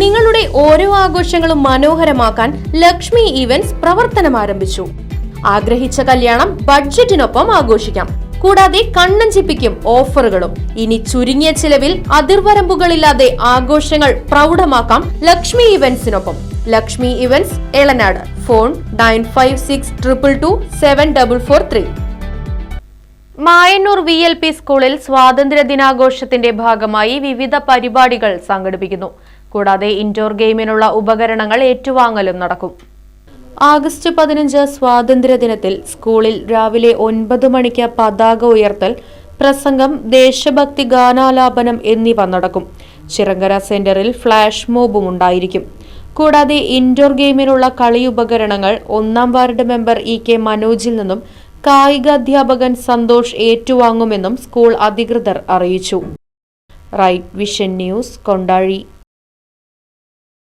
നിങ്ങളുടെ ഓരോ ആഘോഷങ്ങളും മനോഹരമാക്കാൻ ലക്ഷ്മി ഇവന്റ്സ് പ്രവർത്തനം ആരംഭിച്ചു. ആഗ്രഹിച്ച കല്യാണം ബഡ്ജറ്റിനൊപ്പം ആഘോഷിക്കാം. കൂടാതെ കണ്ണഞ്ചിപ്പിക്കും ഓഫറുകളും ഇനി ചുരുങ്ങിയ ചിലവിൽ അതിർവരമ്പുകളില്ലാതെ ആഘോഷങ്ങൾ പ്രൗഢമാക്കാം Lakshmi ഇവന്റ്സിനൊപ്പം Lakshmi events Elanad. Phone nine five six triple two seven double four three. Mayannur V L P സ്കൂളിൽ സ്വാതന്ത്ര്യ ദിനാഘോഷത്തിന്റെ ഭാഗമായി വിവിധ പരിപാടികൾ സംഘടിപ്പിക്കുന്നു. കൂടാതെ ഇൻഡോർ ഗെയിമിനുള്ള ഉപകരണങ്ങൾ ഏറ്റുവാങ്ങലും നടക്കും. ആഗസ്റ്റ് പതിനഞ്ച് സ്വാതന്ത്ര്യദിനത്തിൽ സ്കൂളിൽ രാവിലെ ഒൻപത് മണിക്ക് പതാക ഉയർത്തൽ പ്രസംഗം ദേശഭക്തി ഗാനാലാപനം എന്നിവ നടക്കും. ചിറങ്കര സെന്ററിൽ ഫ്ലാഷ് മോബും ഉണ്ടായിരിക്കും. കൂടാതെ ഇൻഡോർ ഗെയിമിനുള്ള കളി ഉപകരണങ്ങൾ ഒന്നാം വാർഡ് മെമ്പർ ഇ കെ മനോജിൽ നിന്നും കായിക അധ്യാപകൻ സന്തോഷ് ഏറ്റുവാങ്ങുമെന്നും സ്കൂൾ അധികൃതർ അറിയിച്ചു. Right vision news Kondazhi.